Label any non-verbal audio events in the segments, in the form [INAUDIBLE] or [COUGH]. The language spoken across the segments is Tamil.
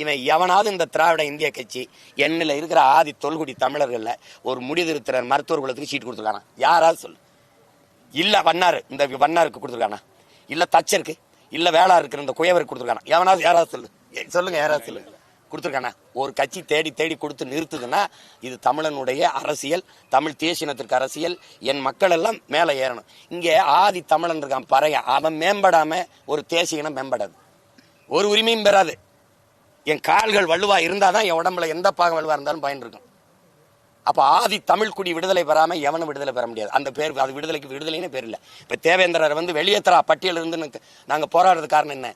இவன் எவனாவது இந்த திராவிட இந்திய கட்சி என்னில் இருக்கிற ஆதி தொல்குடி தமிழர்களில் ஒரு முடிதிருத்திர மருத்துவர் குலத்துக்கு சீட்டு கொடுத்துருக்கானா? யாராவது சொல்லு. இல்லை வண்ணார் இந்த வண்ணாருக்கு கொடுத்துருக்கானா? இல்லை தச்சருக்கு இல்லை வேளா இருக்கிற இந்த குயவருக்கு கொடுத்துருக்கானா? எவனாவது யாராவது சொல்லு. ஏ, சொல்லுங்க யாராவது சொல்லுங்கள் கொடுத்துருக்கானா? ஒரு கட்சி தேடி தேடி கொடுத்து நிறுத்துதுன்னா இது தமிழனுடைய அரசியல் தமிழ் தேசியனத்திற்கு அரசியல் என் மக்கள் எல்லாம் மேலே ஏறணும். இங்கே ஆதி தமிழன் இருக்கான் பறைய அவன் மேம்படாமல் ஒரு தேசியனம் மேம்படாது. ஒரு உரிமையும் பெறாது. என் கால்கள் வலுவாய் இருந்தால் தான் என் உடம்புல எந்த பாகம் வலுவாக இருந்தாலும் பயன் இருக்கும். அப்போ ஆதி தமிழ்குடி விடுதலை பெறாமல் எவனும் விடுதலை பெற முடியாது. அந்த பேர் அது விடுதலைக்கு விடுதலைன்னு பேர் இல்லை. இப்போ தேவேந்திரர் வந்து வெளியேற்றா பட்டியல் இருந்து நாங்கள் போராடுறது காரணம் என்ன?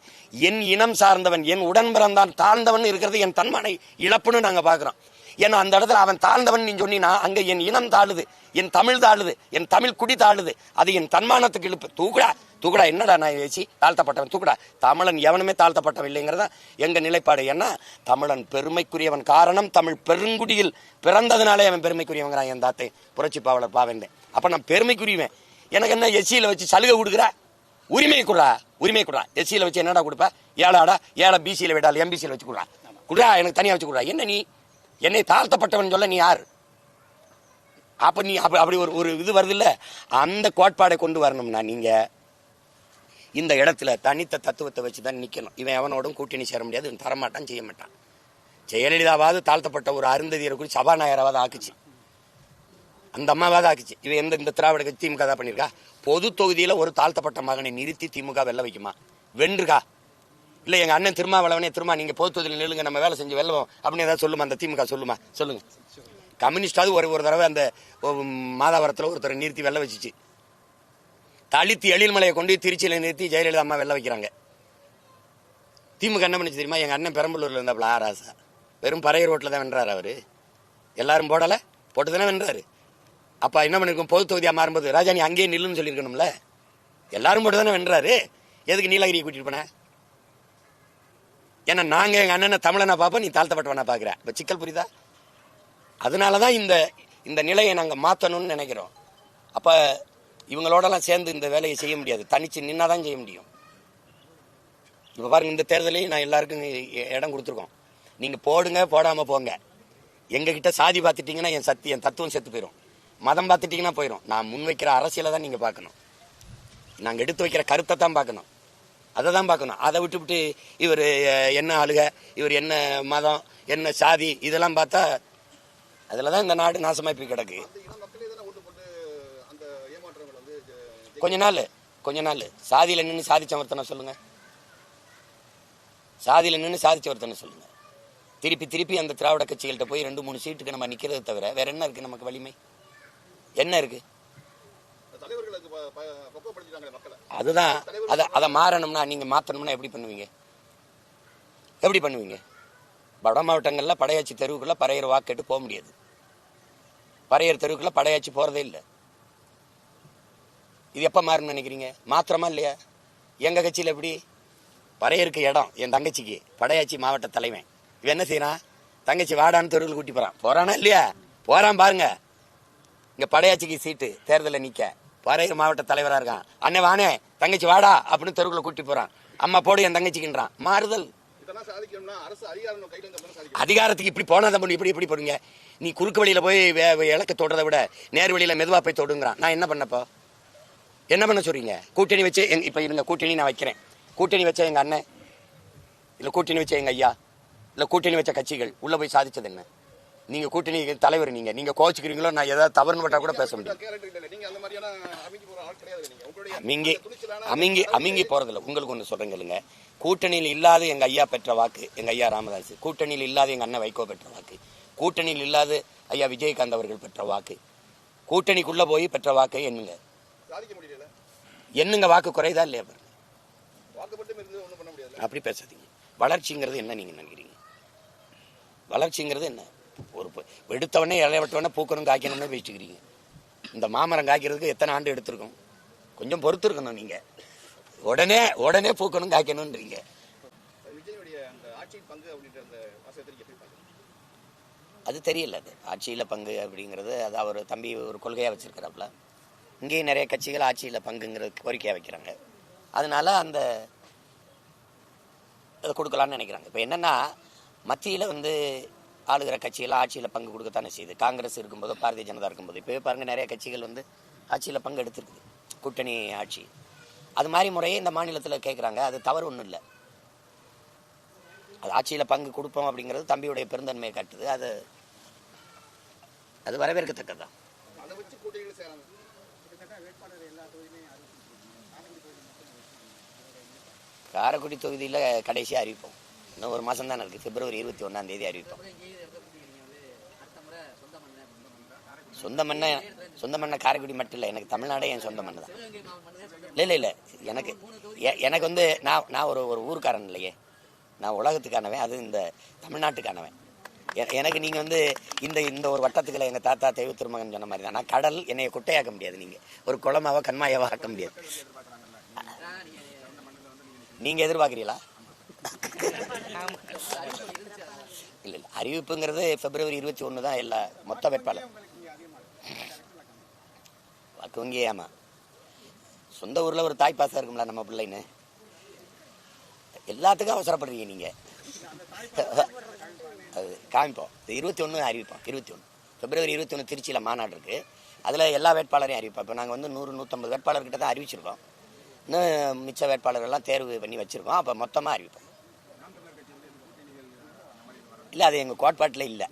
என் இனம் சார்ந்தவன் என் உடன் பிறந்தான் தாழ்ந்தவன் இருக்கிறது என் தன்மானை இழப்புன்னு நாங்கள் பார்க்குறோம் ஏன்னா அந்த இடத்துல அவன் தாழ்ந்தவன் நீ சொன்னினா அங்கே என் இனம் தாழுது என் தமிழ் தாழுது என் தமிழ் குடி தாழுது அது என் தன்மானத்துக்கு இழுப்பு. தூக்குடா! தூக்குடா என்னடா நான் பேசி தாழ்த்தப்பட்டவன் தூக்குடா. தமிழன் எவனுமே தாழ்த்தப்பட்டவன் இல்லைங்கிறதா எங்க நிலைப்பாடு ஏன்னா தமிழன் பெருமைக்குரியவன் காரணம் தமிழ் பெருங்குடியில் பிறந்ததுனாலே அவன் பெருமைக்குரியவங்கிறான் என் தாத்தை. புரட்சி பாவலர் பாவேந்தேன் அப்ப நான் பெருமைக்குரியவன். எனக்கு என்ன எஸ்சியில் வச்சு சலுகை கொடுக்குற? உரிமை கொடுறா? உரிமை கொடுறா. எஸ்சியில் வச்சு என்னடா கொடுப்ப? ஏழாடா ஏழை பிசியில் விடாது எம்பிசியில் வச்சு கொடுறா. கொடுறா எனக்கு தனியாக வச்சு கொடுறா. என்ன நீ? என்னை தாழ்த்தப்பட்டவன் சொல்ல நீ யார்? அப்போ நீ அப்படி அப்படி ஒரு ஒரு இது வருது இல்லை அந்த கோட்பாடை கொண்டு வரணும்னா நீங்கள் இந்த இடத்துல தனித்த தத்துவத்தை வச்சு தான் நிற்கணும் இவன் எவனோடும் கூட்டணி சேர முடியாது இவன் தரமாட்டான் செய்ய மாட்டான். ஜெயலலிதாவாவது தாழ்த்தப்பட்ட ஒரு அருந்ததியரை குறித்து சபாநாயகராவது ஆக்குச்சு. அந்த அம்மாவாவது ஆக்குச்சு. இவன் எந்த இந்த திராவிட கட்சி திமுக தான் பண்ணியிருக்கா? பொது தொகுதியில் ஒரு தாழ்த்தப்பட்ட மகனை நிறுத்தி திமுக வெல்ல வைக்குமா? வென்றுகா? இல்லை எங்கள் அண்ணன் திருமாவளவனே திருமா நீங்கள் பொது தொகுதியில் நில்லுங்க நம்ம வேலை செஞ்சு வெல்லுவோம் அப்படின்னு ஏதாவது சொல்லுமா? அந்த திமுக சொல்லுமா? சொல்லுங்க. கம்யூனிஸ்டாவது ஒரு ஒரு தடவை அந்த மாதாவரத்தில் ஒருத்தரை நிறுத்தி வெள்ள வச்சுச்சு. தலித்து எழில்மலையை கொண்டு திருச்சியில் நிறுத்தி ஜெயலலிதா அம்மா வெளில வைக்கிறாங்க. திமுக என்ன பண்ணுச்சு தெரியுமா? எங்கள் அண்ணன் பெரம்பலூரில் இருந்தாப்புல ஆராசா வெறும் பறைய ரோட்டில் தான் வென்றார் அவர். எல்லாரும் போடலை போட்டு தானே வென்றாரு. அப்போ என்ன பண்ணிருக்கோம்? பொது தொகுதியாக மாறும்போது ராஜா நீ அங்கேயே நில்லுன்னு சொல்லியிருக்கணும்ல. எல்லாரும் போட்டு தானே வென்றாரு. எதுக்கு நீலகிரியை கூட்டிட்டு போன? ஏன்னா நாங்கள் எங்கள் அண்ணனை தமிழனை பார்ப்போம் நீ தாழ்த்தப்பட்டவனா பார்க்குறேன் இப்போ சிக்கல் புரியுதா? அதனாலதான் இந்த இந்த நிலையை நாங்கள் மாற்றணும்னு நினைக்கிறோம். அப்போ இவங்களோடலாம் சேர்ந்து இந்த வேலையை செய்ய முடியாது. தனிச்சு நின்னாதான் செய்ய முடியும். இப்போ பாருங்க இந்த தேர்தலையும் நான் எல்லாருக்கும் இடம் கொடுத்துருக்கோம். நீங்கள் போடுங்க போடாமல் போங்க. எங்ககிட்ட சாதி பார்த்துட்டிங்கன்னா என் சத்தி என் தத்துவம் செத்து போயிடும் மதம் பார்த்துட்டிங்கன்னா போயிடும் நான் முன்வைக்கிற அரசியலை தான் நீங்கள் பார்க்கணும். நாங்கள் எடுத்து வைக்கிற கருத்தை தான் பார்க்கணும். அதை தான் பார்க்கணும். அதை விட்டுவிட்டு இவர் என்ன ஆளுக இவர் என்ன மதம் என்ன சாதி இதெல்லாம் பார்த்தா அதில் தான் இந்த நாடு நாசமாக போய் கிடக்கு. கொஞ்ச நாள் கொஞ்ச நாள். சாதியில் நின்று சாதிச்சவர்த்தனை சொல்லுங்க. சாதியில் நின்று சாதிச்சவர்த்தனை சொல்லுங்க. திருப்பி திருப்பி அந்த திராவிட கட்சிகள்கிட்ட போய் ரெண்டு மூணு சீட்டுக்கு நம்ம நிற்கிறது தவிர வேற என்ன இருக்கு நமக்கு வலிமை? என்ன இருக்கு? அதுதான். அதை அதை மாறணும்னா நீங்கள் மாற்றணும்னா எப்படி பண்ணுவீங்க? எப்படி பண்ணுவீங்க? வட மாவட்டங்களில் படையாச்சி தெருவுக்குள்ளே பறையர் வாக்கெட்டு போக முடியாது. பறையர் தெருவுக்குள்ளே படையாச்சி போகிறதே இல்லை. இது எப்ப மாறும்னு நினைக்கிறீங்க? மாத்திரமா இல்லையா? எங்க கட்சியில எப்படி? பறையருக்கு இடம் என் தங்கச்சிக்கு. படையாச்சி மாவட்ட தலைவன். இவன் என்ன செய்யறான்? தங்கச்சி வாடான்னு தெருவில் கூட்டி போறான். போறானா இல்லையா? போறான் பாருங்க. இங்க படையாச்சிக்கு சீட்டு தேர்தலில் நிக்க. பறையர் மாவட்ட தலைவரா இருக்கான். அண்ணே வானே தங்கச்சி வாடா அப்படின்னு தெருவுக்குள்ள கூட்டி போறான். அம்மா போடு என் தங்கச்சிக்குன்றான். மாறுதல். அதிகாரத்துக்கு இப்படி போனா தான் இப்படி இப்படி போடுங்க. நீ குறுக்கு வழியில போய் இலக்க தொடுறதை விட நேர் வழியில மெதுவா போய் தொடுங்கிறான். நான் என்ன பண்ணப்போ? என்ன பண்ண சொல்றீங்க? கூட்டணி வச்சு எங்க- இப்போ இருங்க கூட்டணி நான் வைக்கிறேன். கூட்டணி வச்ச எங்கள் அண்ணன் இல்லை கூட்டணி வச்ச எங்கள் ஐயா இல்லை கூட்டணி வச்ச கட்சிகள் உள்ளே போய் சாதிச்சது என்ன? நீங்க கூட்டணி தலைவர் நீங்க. நீங்க கோச்சுக்கிறீங்களோ நான் ஏதாவது தவறுன்னு பட்டா கூட பேச முடியும் அமிங்கி அமிங்கி அமிங்கி போறதில்ல. உங்களுக்கு ஒன்று சொல்றேன் கேளுங்க. கூட்டணியில் இல்லாத எங்க ஐயா பெற்ற வாக்கு எங்க ஐயா ராமதாஸ் கூட்டணியில் இல்லாத எங்க அண்ணன் வைகோ பெற்ற வாக்கு கூட்டணியில் இல்லாத ஐயா விஜயகாந்த் அவர்கள் பெற்ற வாக்கு கூட்டணிக்குள்ள போய் பெற்ற வாக்கை என்னங்க? எண்ணுங்க வாக்கு குறைதா இல்லையா அப்படி பேசாதீங்க. வளர்ச்சிங்கிறது என்ன நீங்க நினைக்கிறீங்க? வளர்ச்சிங்கிறது என்ன? ஒரு ப- வெடுத்தவனே இலையவட்டவனே பூக்கணும் காய்க்கணும்னு பேசிக்கிறீங்க இந்த மாமரம் காய்க்கிறதுக்கு எத்தனை ஆண்டு எடுத்திருக்கும்? கொஞ்சம் பொறுத்து இருக்கணும் நீங்க. உடனே உடனே பூக்கணும் காய்க்கணும்ன்றீங்க. அது தெரியல அது. ஆட்சியில் பங்கு அப்படிங்கிறது அது அவர் தம்பி ஒரு கொள்கையாக வச்சிருக்கிறாப்புல. இங்கேயும் நிறைய கட்சிகள் ஆட்சியில் பங்குங்கிறது கோரிக்கையாக வைக்கிறாங்க. அதனால அந்த அதை கொடுக்கலான்னு நினைக்கிறாங்க. இப்போ என்னன்னா மத்தியில் வந்து ஆளுகிற கட்சிகள் ஆட்சியில் பங்கு கொடுக்கத்தானே செய்யுது. காங்கிரஸ் இருக்கும்போதோ பாரதிய ஜனதா இருக்கும்போது இப்போவே பாருங்கள் நிறைய கட்சிகள் வந்து ஆட்சியில் பங்கு எடுத்துருக்குது. கூட்டணி ஆட்சி. அது மாதிரி முறையே இந்த மாநிலத்தில் கேட்குறாங்க அது தவறு ஒன்றும் இல்லை. அது ஆட்சியில் பங்கு கொடுப்போம் அப்படிங்கிறது தம்பியுடைய பெருந்தன்மையை காட்டுது. அது அது காரைக்குடி தொகுதியில் கடைசியாக அறிவிப்போம். இன்னும் ஒரு மாதம் தானே இருக்குது பிப்ரவரி இருபத்தி ஒன்றாம் தேதி அறிவிப்போம். சொந்த மண்ணை சொந்த மண்ணை காரைக்குடி மட்டும் இல்லை. எனக்கு தமிழ்நாடே என் சொந்த மண்ணு தான். இல்லை இல்லை இல்லை. எனக்கு எ- எனக்கு வந்து நான் நான் ஒரு ஒரு ஊருக்காரன் இல்லையே. நான் உலகத்துக்கானவன். அது இந்த தமிழ்நாட்டுக்கானவன். எனக்கு நீங்கள் வந்து இந்த இந்த ஒரு வட்டத்துக்குள்ள எங்கள் தாத்தா தெய்வ திருமகன் சொன்ன மாதிரி தான். நான் கடல் என்னைய குட்டையாக்க முடியாது நீங்கள் ஒரு குளமாவோ கண்மாயாவோ ஆக்க முடியாது. நீங்கள் எதிர்பார்க்குறீங்களா? இல்லை இல்லை. அறிவிப்புங்கிறது பிப்ரவரி இருபத்தி ஒன்று தான் எல்லா மொத்த வேட்பாளர். வாக்கு வங்கி ஆமாம் சொந்த ஊரில் ஒரு தாய் பாசம் இருக்கும்ல நம்ம பிள்ளைன்னு. எல்லாத்துக்கும் அவசரப்படுறீங்க நீங்கள் அது காமிப்போம் இது இருபத்தி ஒன்று அறிவிப்போம். இருபத்தி ஒன்று பிப்ரவரி இருபத்தி ஒன்று திருச்சியில் மாநாடு இருக்குது அதில் எல்லா வேட்பாளரையும் அறிவிப்போம். இப்போ நாங்கள் வந்து நூறு நூற்றம்பது வேட்பாளர்கிட்ட தான் அறிவிச்சிருக்கோம். இன்னும் மிச்ச வேட்பாளர்கள்லாம் தேர்வு பண்ணி வச்சுருக்கோம். அப்போ மொத்தமாக அறிவிப்போம். இல்லை அது எங்கள் கோட்பாட்டில் இல்லை.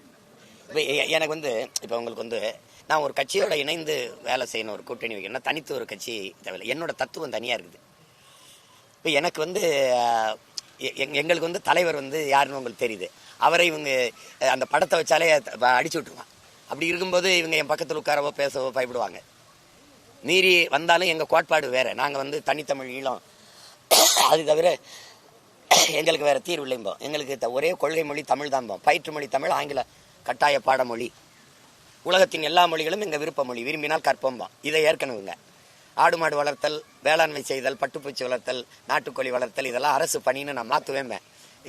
இப்போ எனக்கு வந்து இப்போ உங்களுக்கு வந்து நான் ஒரு கட்சியோட இணைந்து வேலை செய்யணும் ஒரு கூட்டணி வைக்கணும்னா தனித்து ஒரு கட்சி தேவையில்லை. என்னோட தத்துவம் தனியாக இருக்குது. இப்போ எனக்கு வந்து எங்களுக்கு வந்து தலைவர் வந்து யாருன்னு உங்களுக்கு தெரியுது. அவரை இவங்க அந்த படத்தை வச்சாலே ப- அடிச்சு விட்டுருவான். அப்படி இருக்கும்போது இவங்க என் பக்கத்தில் உட்காரவோ பேசவோ பயப்படுவாங்க. மீறி வந்தாலும் எங்கள் கோட்பாடு வேறு. நாங்கள் வந்து தனித்தமிழ் ஈழம். அது தவிர எங்களுக்கு வேறு தீர்வு இல்லைம்போம் எங்களுக்கு ஒரே கொள்கை மொழி தமிழ் தான்போம் பயிற்று மொழி தமிழ் ஆங்கில கட்டாய பாடமொழி. உலகத்தின் எல்லா மொழிகளும் எங்கள் விருப்ப மொழி. விரும்பினால் கற்போம்போம் இதை ஏற்கனவுங்க ஆடு மாடு வளர்த்தல் வேளாண்மை செய்தல் பட்டுப்பூச்சி வளர்த்தல் நாட்டுக்கோழி வளர்த்தல் இதெல்லாம் அரசு பணின்னு நான் மாற்றுவேன்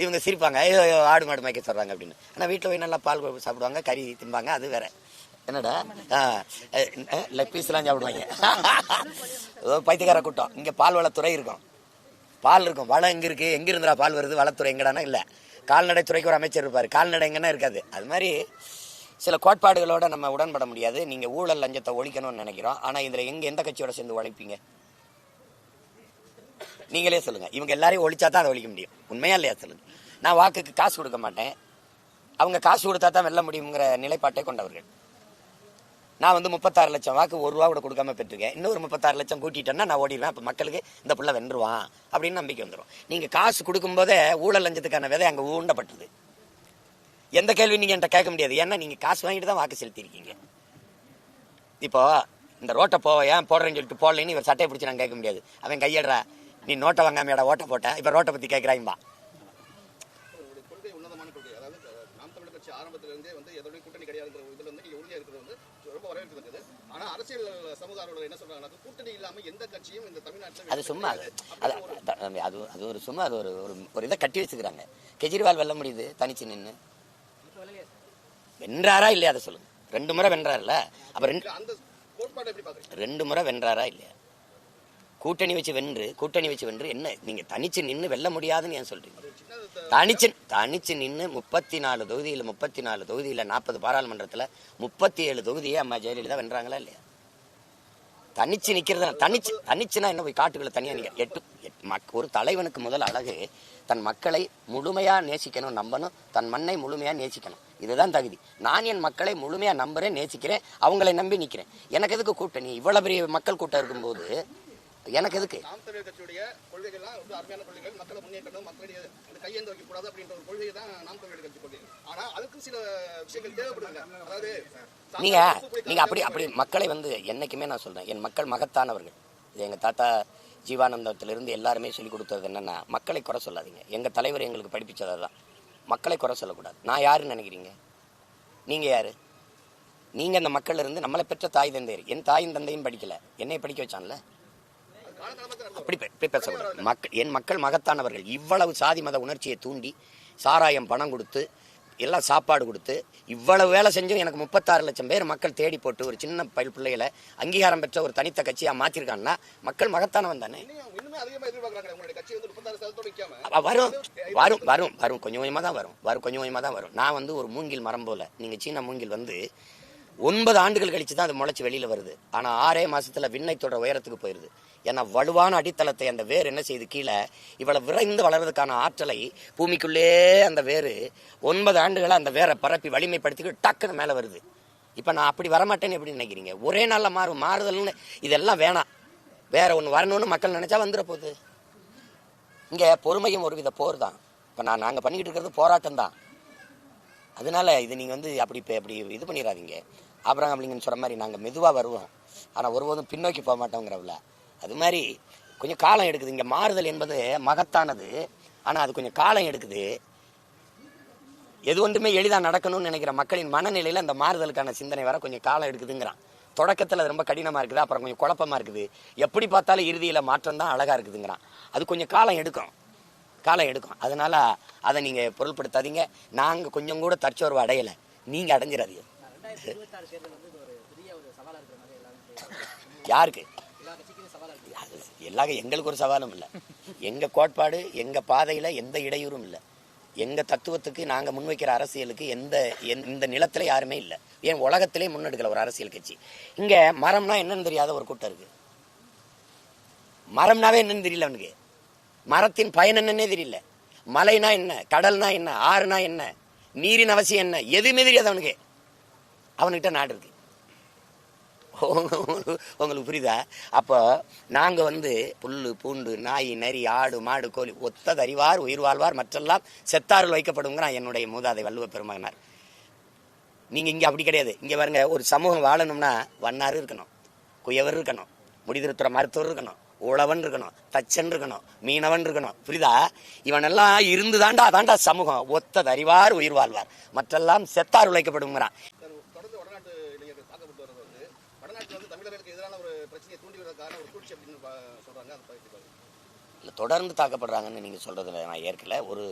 இவங்க சிரிப்பாங்க ஐயோ ஐயோ, ஆடு மாடு மேய்க்க சொல்கிறாங்க அப்படின்னு. ஆனால் வீட்டில் போய் நல்லா பால் சாப்பிடுவாங்க கறி திம்பாங்க அது வேற. என்னடா? லெக் பீஸ்லாம் சாப்பிடுவாங்க. பைத்தியக்கார கூட்டம். இங்கே பால் வளத்துறை இருக்கும். பால் இருக்கும். வளம் எங்கே இருக்குது எங்கே இருந்துடா பால் வருது? வளத்துறை எங்கடானா இல்லை. கால்நடைத்துறைக்கு ஒரு அமைச்சர் இருப்பார். கால்நடை எங்கன்னா இருக்காது. அது மாதிரி சில கோட்பாடுகளோட நம்ம உடன்பட முடியாது. நீங்கள் ஊழல் லஞ்சத்தை ஒழிக்கணும்னு நினைக்கிறோம். ஆனால் இதில் எங்கே எந்த கட்சியோட சேர்ந்து உழைப்பீங்க நீங்களே சொல்லுங்க. இவங்க எல்லாரையும் ஒழிச்சா தான் அதை ஒழிக்க முடியும். உண்மையா இல்லையா? சொல்லுங்க. நான் வாக்குக்கு காசு கொடுக்க மாட்டேன். அவங்க காசு கொடுத்தா தான் வெல்ல முடியுங்கிற நிலைப்பாட்டை கொண்டவர்கள். நான் வந்து முப்பத்தாறு லட்சம் வாக்கு ஒரு ரூபா கூட கொடுக்காம பெற்றிருக்கேன் இன்னொரு முப்பத்தாறு லட்சம் கூட்டிட்டேன்னா நான் ஓடிடுவேன். அப்போ மக்களுக்கு இந்த பிள்ளை வென்றுவான் அப்படின்னு நம்பிக்கை வந்துடும் நீங்கள் காசு கொடுக்கும்போதே ஊழல் லஞ்சத்துக்கான விதை அங்கே ஊண்டப்பட்டது. எந்த கேள்வி நீங்கள் என்கிட்ட கேட்க முடியாது. ஏன்னா நீங்கள் காசு வாங்கிட்டு தான் வாக்கு செலுத்தியிருக்கீங்க. இப்போ இந்த ரோட்டை போவ ஏன் போடுறேன்னு சொல்லிட்டு போடலைன்னு இவர் சட்டையை பிடிச்சி நான் கேட்க முடியாது. அவன் கையடுறா நீ நோட்டை வாங்காமையாடா ஓட்டை போட்ட? இப்போ ரோட்டை பற்றி தமிழ்நாட்டில் அது சும்மா அது. அது அது ஒரு சும்மா அது ஒரு ஒரு ஒரு இதை கட்டி வச்சுக்கிறாங்க. கெஜ்ரிவால் வெல்ல முடியுது தனிச்சு நின்று வென்றாரா இல்லையா? அதை சொல்லுங்க. ரெண்டு முறை வென்றார்ல அப்ப ரெண்டு அந்த கோட்பாட்டை எப்படி பாக்குறீங்க ரெண்டு முறை வென்றாரா இல்லையா? கூட்டணி வச்சு வென்று கூட்டணி வச்சு வென்று என்ன? நீங்க தனிச்சு நின்று வெல்ல முடியாதுன்னு ஏன் சொல்றீங்க? தனிச்சு தனிச்சு நின்று முப்பத்தி நாலு தொகுதியில் முப்பத்தி நாலு தொகுதியில் நாற்பது பாராளுமன்றத்தில் முப்பத்தி ஏழு தொகுதியே அம்மா ஜெயலலிதா வென்றாங்களா இல்லையா? தனிச்சு நிக்கிறது தனிச்சு தனிச்சுனா என்ன போய் காட்டுக்குள்ள தனியா நீங்க எட்டு எட்டு மக் ஒரு தலைவனுக்கு முதல் அழகு தன் மக்களை முழுமையா நேசிக்கணும் நம்பணும். தன் மண்ணை முழுமையா நேசிக்கணும். இதுதான் தகுதி. நான் என் மக்களை முழுமையா நம்புறேன் நேசிக்கிறேன் அவங்களை நம்பி நிக்கிறேன். எனக்கு எதுக்கு கூட்டணி இவ்வளவு பெரிய மக்கள் கூட்டம் இருக்கும்போது எனக்கு எதுக்கு? நீங்க நீங்க அப்படி அப்படி மக்களை வந்து என்னைக்குமே நான் சொல்றேன். என் மக்கள் மகத்தானவர்கள். இது எங்க தாத்தா ஜீவானந்தத்திலிருந்து எல்லாருமே சொல்லிக் கொடுத்தது என்னென்னா மக்களை குறை சொல்லாதீங்க. எங்கள் தலைவர் எங்களுக்கு படிப்பிச்சது தான் மக்களை குறை சொல்லக்கூடாது. நான் யாருன்னு நினைக்கிறீங்க? நீங்கள் யார்? நீங்கள் அந்த மக்கள் இருந்து நம்மளை பெற்ற தாய் தந்தையர். என் தாயும் தந்தையும் படிக்கலை. என்னை படிக்க வச்சான்ல? அப்படி இப்படி பேசக்கூடாது. மக்கள் என் மக்கள் மகத்தானவர்கள். இவ்வளவு சாதி மத உணர்ச்சியை தூண்டி சாராயம் பணம் கொடுத்து எல்லாம் சாப்பாடு கொடுத்து இவ்வளவு வேலை செஞ்சும் எனக்கு முப்பத்தாறு லட்சம் பேர் மக்கள் தேடி போட்டு ஒரு சின்ன பயில் பிள்ளைகளை அங்கீகாரம் பெற்ற ஒரு தனித்த கட்சியாக மாற்றிருக்காங்கன்னா மக்கள் மகத்தானவன் தானே? வரும். வரும் வரும் வரும். கொஞ்சம் கொஞ்சமாக தான் வரும். வரும் கொஞ்சம் கொஞ்சமாக தான் வரும். நான் வந்து ஒரு மூங்கில் மரம் போல. நீங்கள் சீன மூங்கில் வந்து ஒன்பது ஆண்டுகள் கழிச்சு தான் அது முளைச்சி வெளியில் வருது. ஆனால் ஆறே மாதத்தில் விண்ணை தொடர உயரத்துக்கு போயிடுது ஏன்னா வலுவான அடித்தளத்தை அந்த வேர் என்ன செய்யுது கீழே இவ்வளவு விரைந்து வளர்றதுக்கான ஆற்றலை பூமிக்குள்ளே அந்த வேர் ஒன்பது ஆண்டுகளை அந்த வேரை பரப்பி வலிமைப்படுத்திக்கிட்டு டக்குன்னு மேலே வருது. இப்போ நான் அப்படி வரமாட்டேன்னு எப்படி நினைக்கிறீங்க? ஒரே நாளில் மாறும் மாறுதல்னு இதெல்லாம் வேணாம். வேற ஒன்று வரணும்னு மக்கள் நினைச்சா வந்துட போகுது. இங்கே பொறுமையும் ஒரு வித போர் தான். இப்போ நான் நாங்கள் பண்ணிக்கிட்டு இருக்கிறது போராட்டம் தான். அதனால இது நீங்கள் வந்து அப்படி இப்போ அப்படி இது பண்ணிடாதீங்க அப்புறம் அப்படிங்கன்னு சொல்கிற மாதிரி நாங்கள் மெதுவாக வருவோம். ஆனால் ஒருபோதும் பின்னோக்கி போக மாட்டோங்கிறவள. அது மாதிரி கொஞ்சம் காலம் எடுக்குது. இங்கே மாறுதல் என்பது மகத்தானது. ஆனால் அது கொஞ்சம் காலம் எடுக்குது. எது ஒன்றுமே எளிதாக நடக்கணும்னு நினைக்கிற மக்களின் மனநிலையில் அந்த மாறுதலுக்கான சிந்தனை வர கொஞ்சம் காலம் எடுக்குதுங்கிறான். தொடக்கத்தில் அது ரொம்ப கடினமாக இருக்குது. அப்புறம் கொஞ்சம் குழப்பமாக இருக்குது. எப்படி பார்த்தாலும் இறுதியில் மாற்றம் தான் அழகாக இருக்குதுங்கிறான். அது கொஞ்சம் காலம் எடுக்கும். காலம் எடுக்கும். அதனால் அதை நீங்கள் பொருள்படுத்தாதீங்க. நாங்கள் கொஞ்சம் கூட தற்சோர்வு அடையலை. நீங்கள் அடைஞ்சிடாதீங்க. [LAUGHS] யாருக்கு? எல்லா எங்களுக்கு ஒரு சவாலும் இல்லை. எங்கள் கோட்பாடு எங்கள் பாதையில் எந்த இடையூறும் இல்லை. எங்கள் தத்துவத்துக்கு நாங்கள் முன்வைக்கிற அரசியலுக்கு எந்த எந்த- இந்த நிலத்தில் யாருமே இல்லை. ஏன் உலகத்திலே முன்னெடுக்கல ஒரு அரசியல் கட்சி. இங்கே மரம்னா என்னன்னு தெரியாத ஒரு கூட்டம் இருக்கு. மரம்னாவே என்னன்னு தெரியல அவனுக்கு. மரத்தின் பயன் என்னன்னே தெரியல. மலைனா என்ன? கடல்னா என்ன? ஆறுனா என்ன? நீரின் அவசியம் என்ன? எதுவுமே தெரியாது அவனுக்கு. அவன்கிட்ட நாடு இருக்கு [LAUGHS] உங்களுக்கு புரியுதா? அப்போ நாங்கள் வந்து புல் பூண்டு நாய் நரி ஆடு மாடு கோழி ஒத்ததறிவார் உயிர் வாழ்வார் மற்றெல்லாம் செத்தாரில் வைக்கப்படுங்கிற என்னுடைய மூதாதை வள்ளுவ பெருமகனார். நீங்கள் இங்கே அப்படி கிடையாது. இங்கே பாருங்க ஒரு சமூகம் வாழணும்னா வண்ணார் இருக்கணும் குயவர் இருக்கணும் முடிதிருத்துற மருத்துவர் இருக்கணும் உழவன் இருக்கணும் தச்சன் இருக்கணும் மீனவன் இருக்கணும். புரியுதா? இவனெல்லாம் இருந்து தாண்டா தாண்டா சமூகம். ஒத்தது அறிவார் உயிர் வாழ்வார். மற்றெல்லாம் செத்தார் உழைக்கப்படுங்கிறான் சார், தொடர்ந்து வடநாட்டு இளைஞர்கள் தாக்கப்பட்டு வர்றது வந்து வடநாட்டில் வந்து தமிழர்களுக்கு எதிரான ஒரு பிரச்சனையை தூண்டி வருவதற்கான ஒரு சூழ்ச்சி அப்படின்னு சொல்றாங்க அதை பற்றி பாருங்க. இல்லை தொடர்ந்து தாக்கப்படுறாங்கன்னு நீங்கள் சொல்கிறதுல நான் ஏற்கல. ஒரு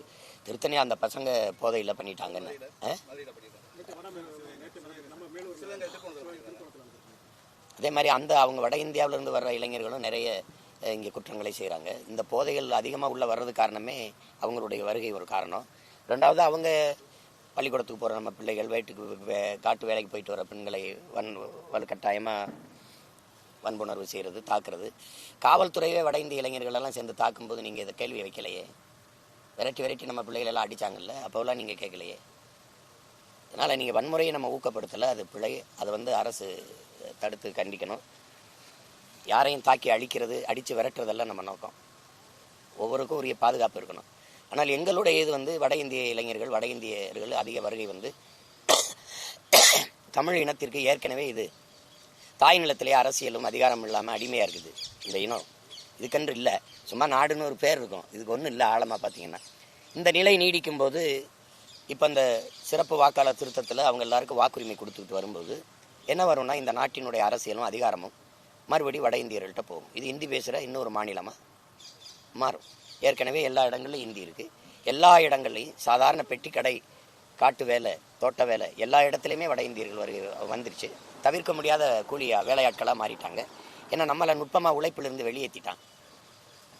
திருத்தணியாக அந்த பசங்க போதையில் பண்ணிட்டாங்கன்னு. அதே மாதிரி அந்த அவங்க வட இந்தியாவிலேருந்து வர்ற இளைஞர்களும் நிறைய இங்கே குற்றங்களை செய்கிறாங்க இந்த போதைகள் அதிகமாக உள்ள வர்றது காரணமே அவங்களுடைய வருகை ஒரு காரணம். ரெண்டாவது அவங்க பள்ளிக்கூடத்துக்கு போகிற நம்ம பிள்ளைகள் வயிற்றுக்கு வே- காட்டு வேலைக்கு போயிட்டு வர பெண்களை வன் வலுக்கட்டாயமாக வன்புணர்வு செய்கிறது தாக்குறது. காவல்துறையே வட இந்திய இளைஞர்களெல்லாம் சேர்ந்து தாக்கும்போது நீங்கள் இதை கேள்வி வைக்கலையே? விரட்டி விரட்டி நம்ம பிள்ளைகளெல்லாம் அடித்தாங்கல்ல அடிச்சாங்கல்ல அப்போல்லாம் நீங்கள் கேட்கலையே? அதனால் நீங்கள் வன்முறையை நம்ம ஊக்கப்படுத்தலை அது பிழை அதை வந்து அரசு தடுத்து கண்டிக்கணும். யாரையும் தாக்கி அழிக்கிறது அடித்து விரட்டுறதெல்லாம் நம்ம நோக்கம். ஒவ்வொருக்கும் உரிய பாதுகாப்பு இருக்கணும். ஆனால் எங்களுடைய இது வந்து வட இந்திய இளைஞர்கள் வட இந்தியர்கள் அதிக வருகை வந்து [COUGHS] தமிழ் இனத்திற்கு ஏற்கனவே இது தாய் நிலத்திலே அரசியலும் அதிகாரம் இல்லாமல் அடிமையாக இருக்குது. இந்த இனம். இதுக்கென்று இல்லை. சும்மா நாடுன்னு ஒரு பேர் இருக்கும். இதுக்கு ஒன்றும் இல்லை ஆழமாக பார்த்தீங்கன்னா இந்த நிலை நீடிக்கும் போது இப்போ இந்த சிறப்பு வாக்காளர் திருத்தத்தில் அவங்க எல்லாருக்கும் வாக்குரிமை கொடுத்துக்கிட்டு வரும்போது என்ன வரும்னா இந்த நாட்டினுடைய அரசியலும் அதிகாரமும் மறுபடி வட இந்தியர்கள்ட்ட போகும். இது இந்தி பேசுகிற இன்னொரு மாநிலமாக மாறும். ஏற்கனவே எல்லா இடங்கள்லையும் இந்தி இருக்குது எல்லா இடங்கள்லையும் சாதாரண பெட்டி கடை காட்டு வேலை தோட்ட வேலை எல்லா இடத்துலையுமே வட இந்தியர்கள் வருகை வந்துருச்சு. தவிர்க்க முடியாத கூலியாக வேலையாட்களாக மாறிட்டாங்க. ஏன்னா நம்மளை நுட்பமாக உழைப்பிலிருந்து வெளியேற்றிட்டான்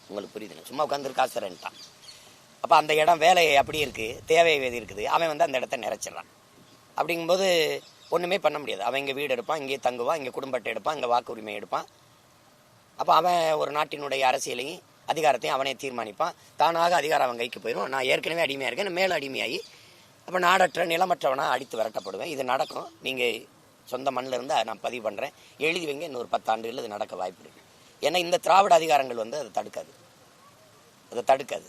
உங்களுக்கு புரியுதுங்க சும்மா உட்காந்துரு காசுறன்ட்டான் அப்போ அந்த இடம் வேலை அப்படியே இருக்குது தேவை எது இருக்குது அவன் வந்து அந்த இடத்த நிறைச்சிட்றான். அப்படிங்கும்போது ஒன்றுமே பண்ண முடியாது. அவன் இங்கே வீடு எடுப்பான் இங்கே தங்குவான் இங்கே குடும்பத்தை எடுப்பான் இங்கே வாக்குரிமை எடுப்பான். அப்போ அவன் ஒரு நாட்டினுடைய அரசியலையும் அதிகாரத்தையும் அவனே தீர்மானிப்பான். தானாக அதிகாரம் அவன் கைக்கு போயிடும் நான் ஏற்கனவே அடிமையாக இருக்கேன் நான் அடிமையாகி அப்போ நாடற்ற நிலமற்றவனாக அடித்து விரட்டப்படுவேன். இது நடக்கும். நீங்கள் சொந்த மண்ணில் இருந்து நான் பதிவு பண்ணுறேன் எழுதி வைங்க இன்னொரு பத்தாண்டுகளில் இது நடக்க வாய்ப்பு இருக்குது ஏன்னா இந்த திராவிட அதிகாரங்கள் வந்து அதை தடுக்காது. அதை தடுக்காது.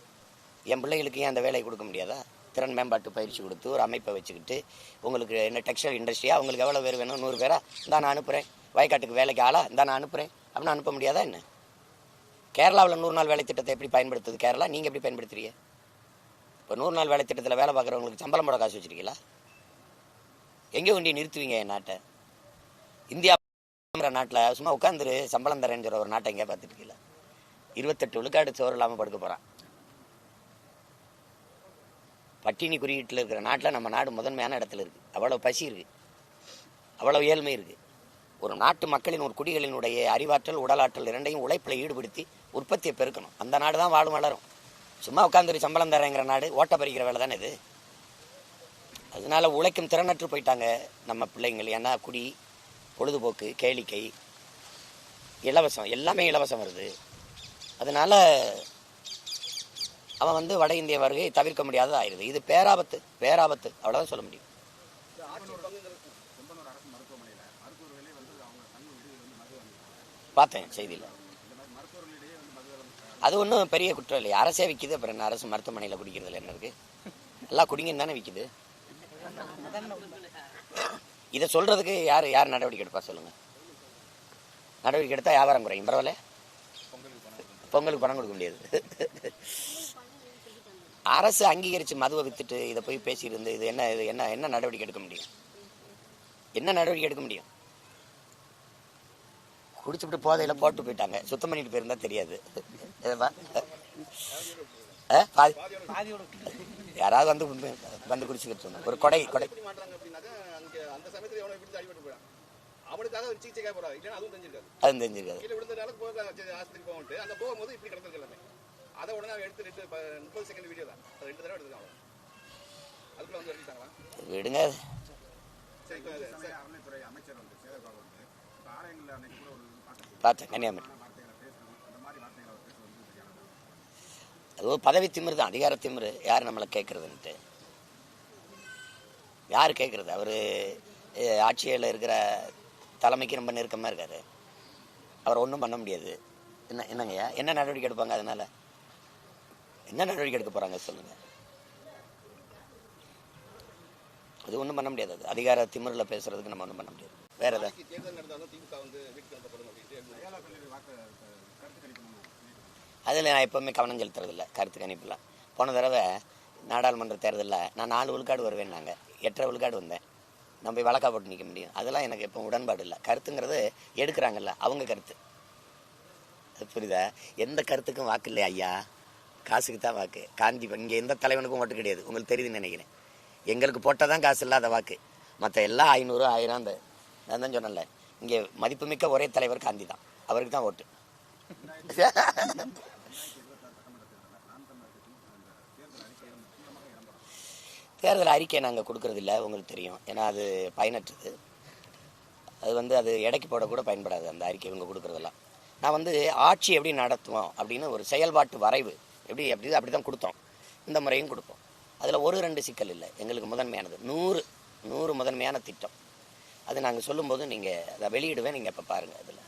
என் பிள்ளைகளுக்கு ஏன் அந்த வேலையை கொடுக்க முடியாதா? திறன் மேம்பாட்டு பயிற்சி கொடுத்து ஒரு அமைப்பை வச்சுக்கிட்டு உங்களுக்கு என்ன டெக்ஸ்டைல் இண்டஸ்ட்ரியாக உங்களுக்கு எவ்வளோ பேர் வேணும்? நூறு பேராக இந்தா நான் அனுப்புகிறேன் வயக்காட்டுக்கு வேலைக்கு ஆளா? இந்தா நான் அனுப்புகிறேன் அப்படின்னு அனுப்ப முடியாதா என்ன? கேரளாவில் நூறு நாள் வேலை திட்டத்தை எப்படி பயன்படுத்துது? கேரளா? நீங்கள் எப்படி பயன்படுத்துறீங்க? இப்போ நூறு நாள் வேலை திட்டத்தில் வேலை பார்க்குறவங்களுக்கு சம்பளம் போட காசு வச்சிருக்கீங்களா? எங்கே கொண்டு நிறுத்துவீங்க என் நாட்டை? இந்தியா நாட்டில் சும்மா உட்காந்துரு சம்பளம் தரேன்னு சொல்ற ஒரு நாட்டை எங்கேயா பார்த்துருக்கீங்களா இருபத்தெட்டு விழுக்காடு சோறு இல்லாமல் படுக்க போகிறான் பட்டினி குறியீட்டில் இருக்கிற நாட்டில் நம்ம நாடு முதன்மையான இடத்துல இருக்குது அவ்வளோ பசி இருக்குது அவ்வளோ ஏழ்மை இருக்குது ஒரு நாட்டு மக்களின் ஒரு குடிகளினுடைய அறிவாற்றல் உடலாற்றல் இரண்டையும் உழைப்பில் ஈடுபடுத்தி உற்பத்தியை பெருக்கணும். அந்த நாடு தான் வாழும் வளரும். சும்மா உட்காந்துரு சம்பளம் தரேங்கிற நாடு ஓட்ட பறிக்கிற வேலை தானே இது? அதனால உழைக்கும் திறனற்று போயிட்டாங்க நம்ம பிள்ளைங்கள். ஏன்னா குடி பொழுதுபோக்கு கேளிக்கை இலவசம் எல்லாமே இலவசம் வருது. அதனால் அவன் வந்து வட இந்திய வருகை தவிர்க்க முடியாதது ஆயிடுது இது பேராபத்து பேராபத்து. அவ்வளோதான் சொல்ல முடியும். பார்த்தேன் செய்தியில். அது ஒன்றும் பெரிய குற்றம் இல்லை அரசே விற்கிது அப்புறம் என்ன? அரசு மருத்துவமனையில் குடிக்கிறதுல என்ன இருக்குது எல்லாம் குடிங்கன்னு தானே விற்கிது இதை சொல்றதுக்கு யார் யார் நடவடிக்கை எடுப்பா சொல்லுங்க. நடவடிக்கை எடுத்தா வியாபாரம் குறையும் பரவாயில்ல. பொங்கலுக்கு பணம் கொடுக்க முடியாது. அரசு அங்கீகரித்து மதுவை வித்துட்டு இதை போய் பேசியிருந்து இது என்ன இது என்ன என்ன நடவடிக்கை எடுக்க முடியும்? என்ன நடவடிக்கை எடுக்க முடியும்? குடிச்சுட்டு போதையில் போட்டு போயிட்டாங்க. சுத்தம் பண்ணிட்டு போயிருந்தா தெரியாது. பாதி யாராவது வந்து வந்து குடிச்சுக்கிட்டு இருந்தாங்க. ஒரு கொடை கொடை. அதுவும் தெரிஞ்சிருக்காது. அது தெரிஞ்சிருக்காது. கீழே விழுந்ததுனால போகிறாங்க சரி ஆஸ்பத்திரி போகன்ட்டு அங்க போகும்போது இப்படி கிடந்திருக்கு எல்லாமே. அதை உடனே அவன் எடுத்து ரெண்டு ப- முப்பது செகண்ட் வீடியோ தான். அது ரெண்டு தடவை எடுத்துருக்காங்க அதுக்குள்ள வந்து எடுத்துட்டாங்களா விடுங்க. சரி இப்ப அது- சரி. அறநிலைத்துறை அமைச்சர் வந்து சேகர்பாபு வந்து இப்ப ஆலயங்கள்ல அன்னைக்கு கூட ஒரு பார்த்தேன் பார்த்தேன் கன்னியாகுமரி வார்த்தைகளை பேசணும் அந்த மாதிரி வார்த்தைகளை அவர் பேச வந்து சரியானது அது ஒரு பதவி திமிரு தான் அதிகார திமிரு. யார் நம்மளை கேட்கறதுன்ட்டு? யார் கேட்குறது? அவர் ஆட்சியில் இருக்கிற தலைமைக்கு ரொம்ப நெருக்கமாக இருக்கார். அவர் ஒன்றும் பண்ண முடியாது. என்ன என்னங்கய்யா என்ன நடவடிக்கை எடுப்பாங்க அதனால? என்ன நடவடிக்கை எடுக்க போகிறாங்க சொல்லுங்கள் அது ஒன்றும் பண்ண முடியாது அது. அதிகார திமிரில் பேசுறதுக்கு நம்ம ஒன்றும் பண்ண முடியாது. வேற எதாவது நாளைக்கு தேர்தல் நடந்தாலும் திமுக வந்து வீட்டுக்கு அனுப்பப்படும் அப்படின்ட்டு ஏழா கல்லூரி வாக்கு கருத்து கணிக்கணும் அதில் நான் எப்போவுமே கவனம் செலுத்துறதில்ல கருத்து கணிப்பில். போன தடவை நாடாளுமன்ற தேர்தலில் நான் நாலு விழுக்காடு வருவேன்னாங்க. எட்டரை விழுக்காடு வந்தேன். நம்ம போய் வழக்கா போட்டு நிற்க முடியும். அதெல்லாம் எனக்கு எப்போ உடன்பாடு இல்லை. கருத்துங்கிறது எடுக்கிறாங்கல்ல அவங்க கருத்து. அது புரியுதா? எந்த கருத்துக்கும் வாக்கு இல்லையா ஐயா? காசுக்கு தான் வாக்கு. காந்தி இங்கே எந்த தலைவனுக்கும் ஓட்டு கிடையாது. உங்களுக்கு தெரியுதுன்னு நினைக்கிறேன். எங்களுக்கு போட்டால் தான் காசு இல்லாத வாக்கு. மற்ற எல்லாம் ஐநூறு ஆயிரம் அந்த நான் தான் சொன்னேன்ல. இங்கே மதிப்புமிக்க ஒரே தலைவர் காந்தி தான். அவருக்கு தான் ஓட்டு. தேர்தல் அறிக்கை நாங்கள் கொடுக்கறதில்ல உங்களுக்கு தெரியும். ஏன்னா அது பயனற்றது. அது வந்து அது எடைக்கு போடக்கூட பயன்படாது அந்த அறிக்கை இவங்க கொடுக்குறதெல்லாம். நான் வந்து ஆட்சி எப்படி நடத்துவோம் அப்படின்னு ஒரு செயல்பாட்டு வரைவு எப்படி அப்படி அப்படி தான் கொடுத்தோம். இந்த முறையும் கொடுப்போம். அதில் ஒரு ரெண்டு சிக்கல் இல்லை. எங்களுக்கு முதன்மையானது. நூறு நூறு முதன்மையான திட்டம். அது நாங்கள் சொல்லும்போது நீங்கள் அதை வெளியிடுவேன் நீங்கள் இப்போ பாருங்கள் அதில்.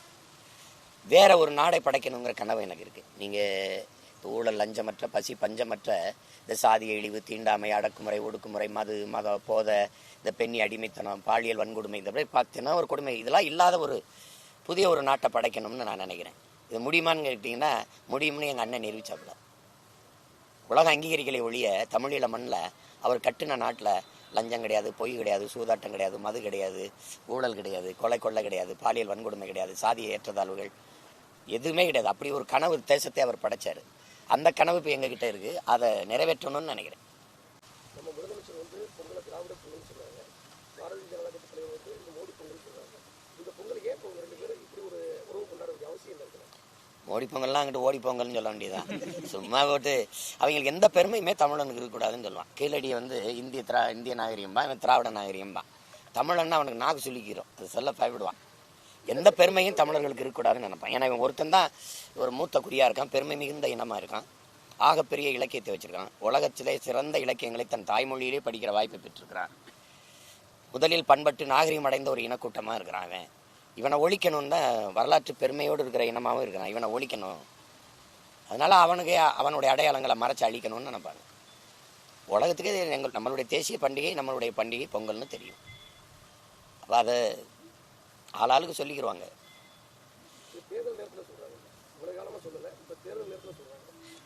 வேறு ஒரு நாடை படைக்கணுங்கிற கனவு எனக்கு இருக்குது நீங்கள் ஊழல் லஞ்சமற்ற பசி பஞ்சமற்ற இந்த சாதிய இழிவு தீண்டாமை அடக்குமுறை ஒடுக்குமுறை மது மத போத இந்த பெண்ணி அடிமைத்தனம் பாலியல் வன்கொடுமை இந்த மாதிரி பார்த்தீங்கன்னா ஒரு கொடுமை. இதெல்லாம் இல்லாத ஒரு புதிய ஒரு நாட்டை படைக்கணும்னு நான் நினைக்கிறேன். இது முடியுமான்னு கேட்டிங்கன்னா முடியும்னு எங்கள் அண்ணன் நிரூபிச்சாப்புல. உலக அங்கீகரிக்கலை ஒழிய தமிழீழ மண்ணில் அவர் கட்டின நாட்டில் லஞ்சம் கிடையாது பொய் கிடையாது சூதாட்டம் கிடையாது மது கிடையாது ஊழல் கிடையாது கொலை கொள்ளை கிடையாது பாலியல் வன்கொடுமை கிடையாது சாதிய ஏற்றத்தாழ்வுகள் எதுவுமே கிடையாது. அப்படி ஒரு கனவு தேசத்தை அவர் படைச்சாரு. அந்த கனவு இப்போ எங்ககிட்ட இருக்கு. அதை நிறைவேற்றணும்னு நினைக்கிறேன். மோடி பொங்கல்லாம் அங்கிட்டு ஓடி பொங்கல்னு சொல்ல வேண்டியதுதான். சும்மா போட்டு அவங்களுக்கு எந்த பெருமையுமே தமிழனுக்கு இருக்கக்கூடாதுன்னு சொல்லுவான். கீழடியை வந்து இந்திய திரா இந்திய நாகரிகம்பா இவன் திராவிட நாகரிகம்பா தமிழன்னா அவனுக்கு நாக்கு சுளிக்கிறோம். அது சொல்ல பயப்படுவான். எந்த பெருமையும் தமிழர்களுக்கு இருக்கக்கூடாதுன்னு நினைப்பான். ஏன்னா இவன் ஒருத்தன் தான் ஒரு மூத்த குறியாக இருக்கான் பெருமை மிகுந்த இனமாக இருக்கான் ஆகப்பெரிய இலக்கியத்தை வச்சுருக்கான். உலகத்திலே சிறந்த இலக்கியங்களை தன் தாய்மொழியிலே படிக்கிற வாய்ப்பை பெற்றிருக்கிறான். முதலில் பண்பட்டு நாகரிகம் அடைந்த ஒரு இனக்கூட்டமாக இருக்கிறான் அவன் இவனை ஒழிக்கணும்னு தான் வரலாற்று பெருமையோடு இருக்கிற இனமாகவும் இருக்கிறான். இவனை ஒழிக்கணும். அதனால் அவனுக்கு அவனுடைய அடையாளங்களை மறைச்சு அழிக்கணும்னு நினைப்பாங்க. உலகத்துக்கே எங்கள் நம்மளுடைய தேசிய பண்டிகை நம்மளுடைய பண்டிகை பொங்கல்னு தெரியும். அப்போ அதை ஆளாளுக்கு சொல்லிக்கிருவாங்க.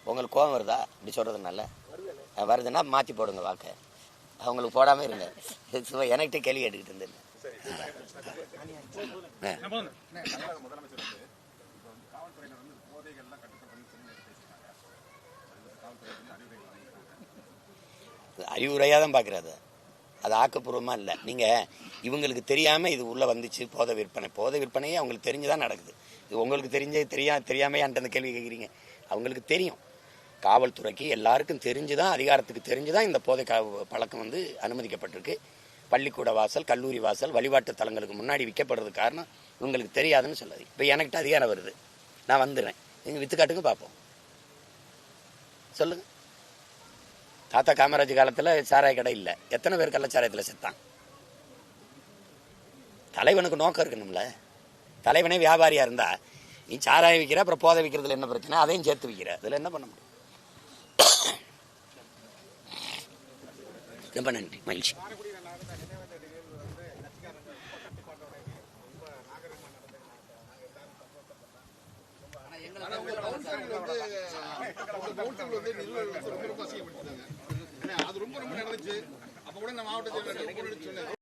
உங்களுக்கு கோபம் வருதா? இப்படி சொல்கிறதுனால வருதானே வருதுன்னா மாற்றி போடுங்க வாக்க. அவங்களுக்கு போடாமல் இருங்க. சும்மா எனக்கிட்ட கேள்வி கேட்டுக்கிட்டு இருந்தேன். அறிவுரையாக தான் பார்க்குறது. அது ஆக்கப்பூர்வமாக இல்லை. நீங்கள் இவங்களுக்கு தெரியாமல் இது உள்ளே வந்துச்சு போதை விற்பனை. போதை விற்பனையே அவங்களுக்கு தெரிஞ்சு தான் நடக்குது. இது உங்களுக்கு தெரிஞ்சே தெரியா தெரியாமே அந்த கேள்வி கேட்குறீங்க அவங்களுக்கு தெரியும். காவல்துறைக்கு எல்லாருக்கும் தெரிஞ்சு தான் அதிகாரத்துக்கு தெரிஞ்சு தான் இந்த போதை பழக்கம் வந்து அனுமதிக்கப்பட்டிருக்கு. பள்ளிக்கூட வாசல் கல்லூரி வாசல் வழிபாட்டு தலங்களுக்கு முன்னாடி விற்கப்படுறது காரணம் இவங்களுக்கு தெரியாதுன்னு சொல்லாது. இப்போ எனக்கிட்ட அதிகாரம் வருது. நான் வந்துடுறேன். நீங்கள் வித்துக்காட்டுங்க பார்ப்போம் சொல்லுங்கள் தாத்தா காமராஜ் காலத்தில் சாராய கடை இல்லை. எத்தனை பேர் கள்ளச்சாராயத்தில் செத்தான்? தலைவனுக்கு நோக்கம் இருக்கணும்ல. தலைவனே வியாபாரியாக இருந்தா நீ சாராயம் விற்கிற அப்புறம் போதை விற்கிறதுல என்ன பிரச்சனை? அதையும் சேர்த்து விற்கிற அதில் என்ன பண்ண முடியும்? ரொம்ப நன்றி. மகிழ்ச்சி. ஆனா வந்து வந்து நிர்வாகம் ரொம்ப ரொம்ப அசிங்கப்படுத்திட்டாங்க. அது ரொம்ப ரொம்ப நடந்துச்சு. அப்ப கூட இந்த மாவட்ட செயலாளர் சொன்னேன்.